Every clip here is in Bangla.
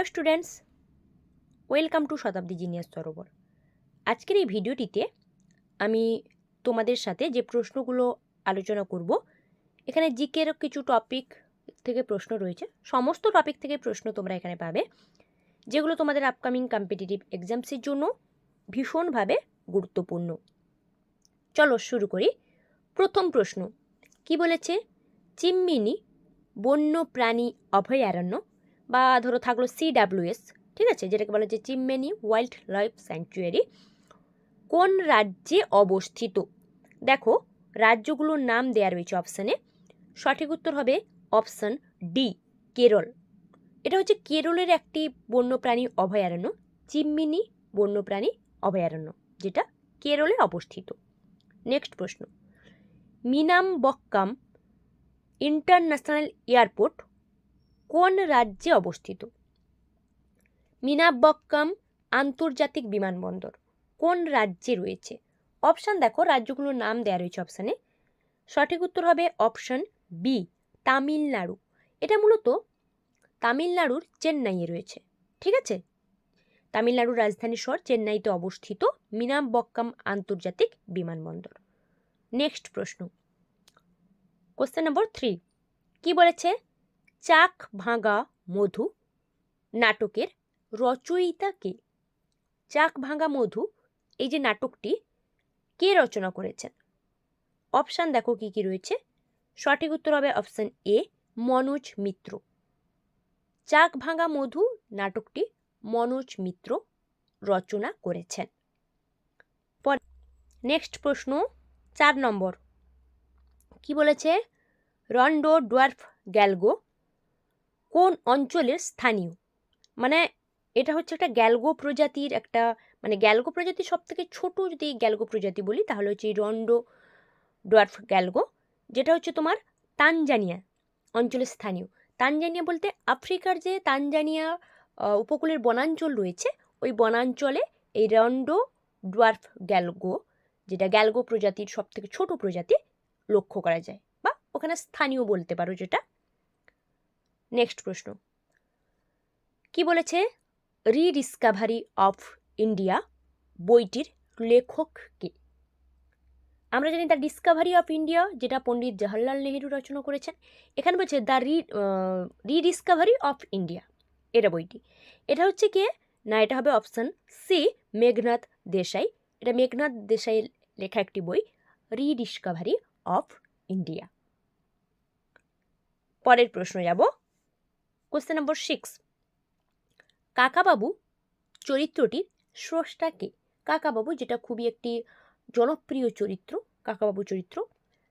Hello students, welcome to Shatabdi genius Sarobar. আজকের এই ভিডিওটিতে আমি তোমাদের সাথে যে প্রশ্নগুলো আলোচনা করব, এখানে জিকের কিছু টপিক থেকে প্রশ্ন রয়েছে, সমস্ত টপিক থেকে প্রশ্ন তোমরা এখানে পাবে, যেগুলো তোমাদের আপকামিং কম্পিটিটিভ এক্সামসের জন্য ভীষণভাবে গুরুত্বপূর্ণ। চলো শুরু করি। প্রথম প্রশ্ন, কি বলেছে? চিম্মিনি বন্য প্রাণী অভয়ারণ্য বা ধরো থাকল সিডাব্লিউএস ঠিক আছে? যেটাকে বলা হচ্ছে চিম্মেনি ওয়াইল্ড লাইফ স্যাংচুয়ারি কোন রাজ্যে অবস্থিত? দেখো, রাজ্যগুলোর নাম দেওয়া রয়েছে অপশানে সঠিক উত্তর হবে অপশান ডি কেরল। এটা হচ্ছে কেরলের একটি বন্যপ্রাণী অভয়ারণ্য চিম্মিনি বন্যপ্রাণী অভয়ারণ্য, যেটা কেরলে অবস্থিত। নেক্সট প্রশ্ন। মিনাম বক্কাম ইন্টারন্যাশনাল এয়ারপোর্ট কোন রাজ্যে অবস্থিত? মিনাবক্কাম আন্তর্জাতিক বিমানবন্দর, কোন রাজ্যে রয়েছে? অপশান দেখো, রাজ্যগুলোর নাম দেওয়া রয়েছে অপশানে সঠিক উত্তর হবে অপশান বি তামিলনাড়ু। এটা মূলত তামিলনাড়ুর চেন্নাইয়ে রয়েছে, ঠিক আছে? তামিলনাড়ুর রাজধানী শহর চেন্নাইতে অবস্থিত মিনাবক্কাম আন্তর্জাতিক বিমানবন্দর। নেক্সট প্রশ্ন। কোশ্চেন নম্বর থ্রি কি বলেছে? চাক ভাঙা মধু, নাটকের রচয়িতা কে চাক ভাঙা মধু, এই যে নাটকটি, কে রচনা করেছেন? অপশান দেখো কি কি রয়েছে। সঠিক উত্তর হবে অপশান এ, মনোজ মিত্র। চাক ভাঙা মধু, নাটকটি মনোজ মিত্র রচনা করেছেন। নেক্সট প্রশ্ন, চার নম্বর। কি বলেছে? রন্ডো ডোয়ার্ফ গ্যালগো কোন অঞ্চলের স্থানীয়? মানে এটা হচ্ছে একটা গ্যালগো প্রজাতির একটা মানে গ্যালগো প্রজাতির সব থেকে ছোটো যদি গ্যালগো প্রজাতি বলি, তাহলে হচ্ছে এই রন্ডো ডোয়ার্ফ গ্যালগো, যেটা হচ্ছে তোমার তানজানিয়া অঞ্চলের স্থানীয়। তানজানিয়া বলতে আফ্রিকার যে তানজানিয়া উপকূলের বনাঞ্চল রয়েছে, ওই বনাঞ্চলে এই রন্ডো ডোয়ার্ফ গ্যালগো, যেটা গ্যালগো প্রজাতির সব থেকে ছোটো প্রজাতি, লক্ষ্য করা যায়। বা ওখানে স্থানীয় বলতে পারো যেটা। নেক্সট প্রশ্ন। কি বলেছে? রিডিসকাভারি অফ ইন্ডিয়া বইটির লেখক কে? আমরা জানি দ্য ডিসকাভারি অফ ইন্ডিয়া, যেটা পণ্ডিত জওহরলাল নেহেরু রচনা করেছেন, এখানে বলছে দ্য রি রিডিসকাভারি অফ ইন্ডিয়া, এটা বইটি। এটা হচ্ছে কে? না, এটা হবে অপশান সি, মেঘনাথ দেশাই। এটা মেঘনাথ দেশাই লেখা একটি বই, রিডিসকাভারি অফ ইন্ডিয়া। পরের প্রশ্ন যাব। কোশ্চেন নম্বর সিক্স কাকাবাবু চরিত্রটির স্রষ্টাকে কাকাবাবু যেটা খুবই একটি জনপ্রিয় চরিত্র, কাকাবাবু চরিত্র।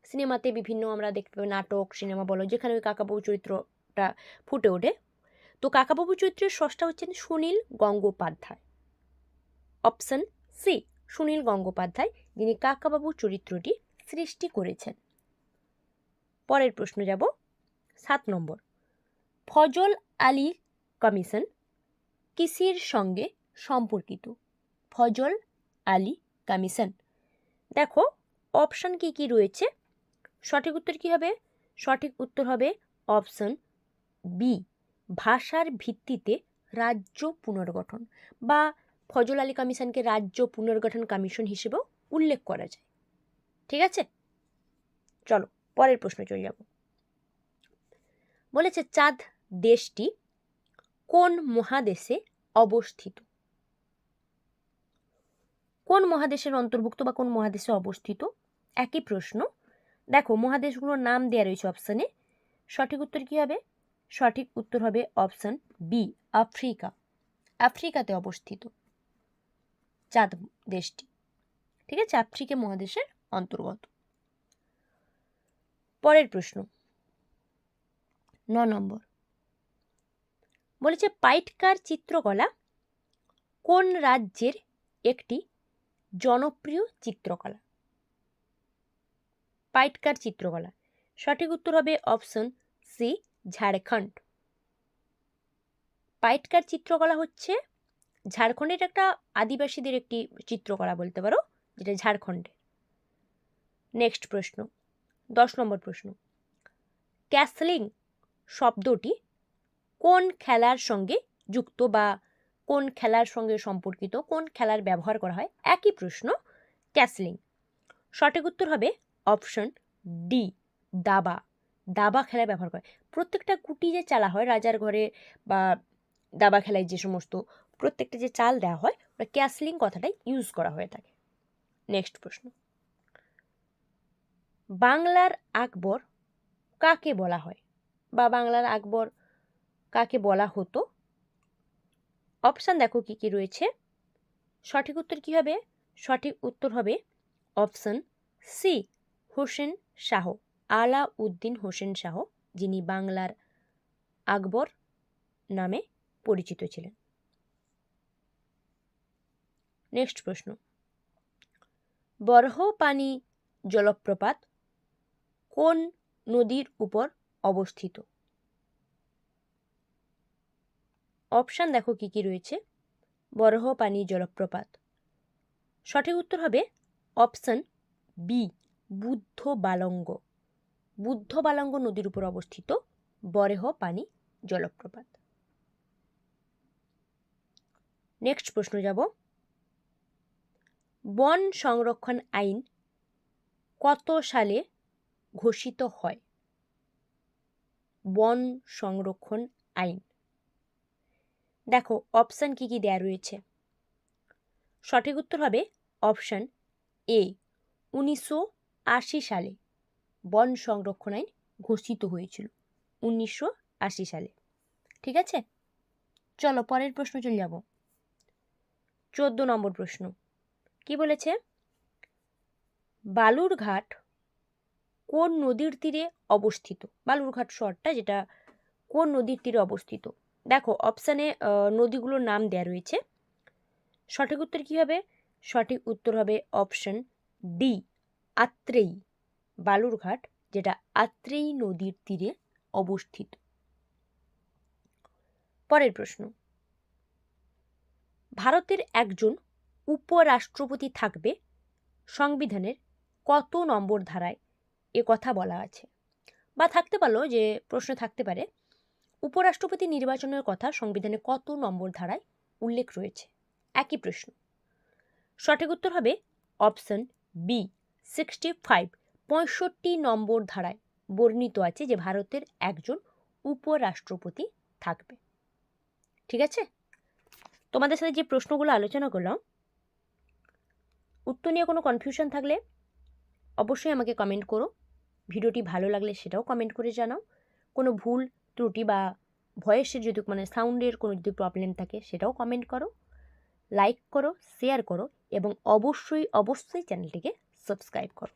সিনেমাতে বিভিন্ন আমরা দেখতে পাই নাটক, সিনেমা বলো, যেখানে ওই কাকাবাবু চরিত্রটা ফুটে ওঠে। তো কাকাবাবু চরিত্রের স্রষ্টা হচ্ছেন সুনীল গঙ্গোপাধ্যায়। অপশন সি সুনীল গঙ্গোপাধ্যায়, যিনি কাকাবাবু চরিত্রটি সৃষ্টি করেছেন। পরের প্রশ্ন যাব, সাত নম্বর। ফজল আলী কমিশন কিসের সঙ্গে সম্পর্কিত? ফজল আলী কমিশন। দেখো অপশান কি কি রয়েছে? সঠিক উত্তর কি হবে? সঠিক উত্তর হবে অপশান বি ভাষার ভিত্তিতে রাজ্য পুনর্গঠন বা ফজল আলী কমিশনকে রাজ্য পুনর্গঠন কমিশন হিসেবেও উল্লেখ করা যায়। ঠিক আছে? চলো, পরের প্রশ্ন চলে যাব। বলেছে, চাঁদ দেশটি কোন মহাদেশে অবস্থিত? কোন মহাদেশের অন্তর্ভুক্ত বা কোন মহাদেশে অবস্থিত? একই প্রশ্ন। দেখো, মহাদেশগুলোর নাম দেওয়া রয়েছে অপশানে। সঠিক উত্তর কী হবে? সঠিক উত্তর হবে অপশান বি, আফ্রিকা। আফ্রিকাতে অবস্থিত চাঁদ দেশটি। ঠিক আছে? আফ্রিকা মহাদেশের অন্তর্গত। পরের প্রশ্ন। ন নম্বর। বলেছে পাইটকার চিত্রকলা কোন রাজ্যের একটি জনপ্রিয় চিত্রকলা? পাইটকার চিত্রকলা। সঠিক উত্তর হবে অপশন সি, ঝাড়খণ্ড। পাইটকার চিত্রকলা হচ্ছে ঝাড়খণ্ডের একটা আদিবাসীদের একটি চিত্রকলা বলতে পারো, যেটা ঝাড়খণ্ডে। নেক্সট প্রশ্ন, দশ নম্বর প্রশ্ন। ক্যাসলিং শব্দটি কোন খেলার সঙ্গে যুক্ত বা কোন খেলার সঙ্গে সম্পর্কিত, কোন খেলার ব্যবহার করা হয়? একই প্রশ্ন, ক্যাসলিং। সঠিক উত্তর হবে অপশন ডি, দাবা। দাবা খেলায় ব্যবহার করে প্রত্যেকটা কুটি যে চালা হয়, রাজার ঘরে বা দাবা খেলায় যে সমস্ত প্রত্যেকটা যে চাল দেওয়া হয়, ওটা ক্যাসলিং কথাটাই ইউজ করা হয়ে থাকে। নেক্সট প্রশ্ন। বাংলার আকবর কাকে বলা হয়? বা বাংলার আকবর কাকে বলা হতো? অপশান দেখো কি কি রয়েছে। সঠিক উত্তর কি হবে? সঠিক উত্তর হবে অপশন সি হোসেন শাহ আলা উদ্দিন হোসেন শাহ, যিনি বাংলার আকবর নামে পরিচিত ছিলেন। নেক্সট প্রশ্ন। বরহপানি জলপ্রপাত কোন নদীর উপর অবস্থিত? অপশান দেখো কি কি রয়েছে। বরহ, পানি, জলপ্রপাত। সঠিক উত্তর হবে option B, Budhabalanga. Budhabalanga নদীর উপর অবস্থিত। বরেহ, পানি, জলপ্রপাত। নেক্সট প্রশ্ন যাব। বন সংরক্ষণ আইন কত সালে ঘোষিত হয়? বন সংরক্ষণ আইন। দেখো অপশান কি কি দেয়া রয়েছে? সঠিক উত্তর হবে অপশান এ উনিশশো আশি সালে বন সংরক্ষণ আইন ঘোষিত হয়েছিল, উনিশশো আশি সালে। ঠিক আছে? চলো, পরের প্রশ্ন চলে যাব। চোদ্দ নম্বর প্রশ্ন। কি বলেছে? বালুরঘাট কোন নদীর তীরে অবস্থিত? বালুরঘাট শহরটা যেটা কোন নদীর তীরে অবস্থিত? দেখো অপশানে নদীগুলোর নাম দেয়া রয়েছে। সঠিক উত্তর কী হবে? সঠিক উত্তর হবে অপশন ডি আত্রেই বালুরঘাট, যেটা আত্রেই নদীর তীরে অবস্থিত। পরের প্রশ্ন, ভারতের একজন উপরাষ্ট্রপতি থাকবে, সংবিধানের কত নম্বর ধারায়? এ কথা বলা আছে। বা থাকতে পারল যে, প্রশ্ন থাকতে পারে। উপরাষ্ট্রপতি নির্বাচনের কথা সংবিধানে কত নম্বর ধারায় উল্লেখ রয়েছে? একই প্রশ্ন। সঠিক উত্তর হবে অপশন বি সিক্সটি ফাইভ পঁয়ষট্টি নম্বর ধারায় বর্ণিত আছে যে ভারতের একজন উপরাষ্ট্রপতি থাকবে। ঠিক আছে? তোমাদের সাথে যে প্রশ্নগুলো আলোচনা করলাম, উত্তর নিয়ে কোনো কনফিউশন থাকলে অবশ্যই আমাকে কমেন্ট করো। ভিডিওটি ভালো লাগলে সেটাও কমেন্ট করে জানাও। কোনো ভুল ত্রুটি বা ভয়েসের যদি মানে সাউন্ডের কোনো যদি প্রবলেম থাকে, সেটাও কমেন্ট করো লাইক করো শেয়ার করো এবং অবশ্যই অবশ্যই চ্যানেলটিকে সাবস্ক্রাইব করো।